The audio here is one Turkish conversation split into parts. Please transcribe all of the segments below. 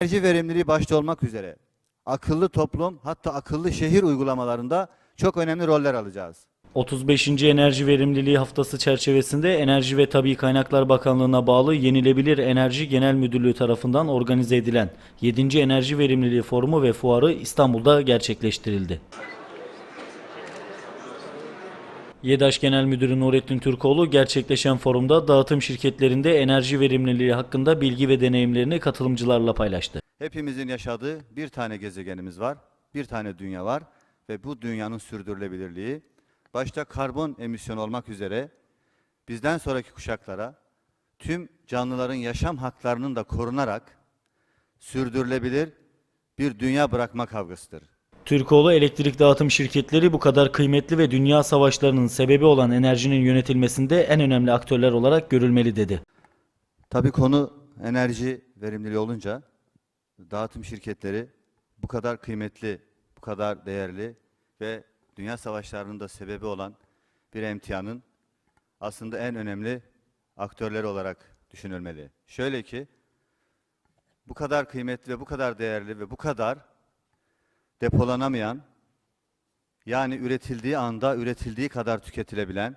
Enerji verimliliği başta olmak üzere akıllı toplum hatta akıllı şehir uygulamalarında çok önemli roller alacağız. 35. Enerji Verimliliği Haftası çerçevesinde Enerji ve Tabi Kaynaklar Bakanlığı'na bağlı Yenilebilir Enerji Genel Müdürlüğü tarafından organize edilen 7. Enerji Verimliliği Forumu ve Fuarı İstanbul'da gerçekleştirildi. YEDAŞ Genel Müdürü Nurettin Türkoğlu gerçekleşen forumda dağıtım şirketlerinde enerji verimliliği hakkında bilgi ve deneyimlerini katılımcılarla paylaştı. Hepimizin yaşadığı bir tane gezegenimiz var, bir tane dünya var ve bu dünyanın sürdürülebilirliği başta karbon emisyonu olmak üzere bizden sonraki kuşaklara tüm canlıların yaşam haklarının da korunarak sürdürülebilir bir dünya bırakma kavgasıdır. Türkoğlu elektrik dağıtım şirketleri bu kadar kıymetli ve dünya savaşlarının sebebi olan enerjinin yönetilmesinde en önemli aktörler olarak görülmeli dedi. Tabii konu enerji verimliliği olunca dağıtım şirketleri bu kadar kıymetli, bu kadar değerli ve dünya savaşlarının da sebebi olan bir emtianın aslında en önemli aktörleri olarak düşünülmeli. Şöyle ki bu kadar kıymetli ve bu kadar değerli ve bu kadar depolanamayan yani üretildiği anda üretildiği kadar tüketilebilen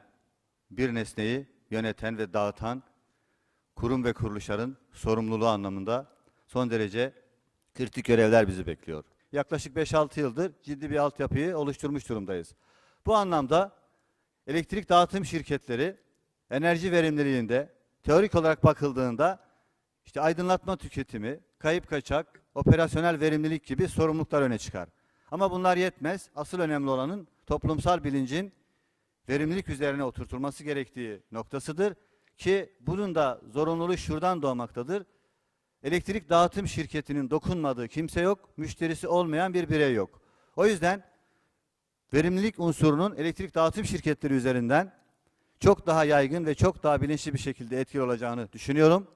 bir nesneyi yöneten ve dağıtan kurum ve kuruluşların sorumluluğu anlamında son derece kritik görevler bizi bekliyor. Yaklaşık 5-6 yıldır ciddi bir altyapıyı oluşturmuş durumdayız. Bu anlamda elektrik dağıtım şirketleri enerji verimliliğinde teorik olarak bakıldığında işte aydınlatma tüketimi, kayıp kaçak, operasyonel verimlilik gibi sorumluluklar öne çıkar. Ama bunlar yetmez. Asıl önemli olanın toplumsal bilincin verimlilik üzerine oturtulması gerektiği noktasıdır ki bunun da zorunluluğu şuradan doğmaktadır. Elektrik dağıtım şirketinin dokunmadığı kimse yok, müşterisi olmayan bir birey yok. O yüzden verimlilik unsurunun elektrik dağıtım şirketleri üzerinden çok daha yaygın ve çok daha bilinçli bir şekilde etkili olacağını düşünüyorum.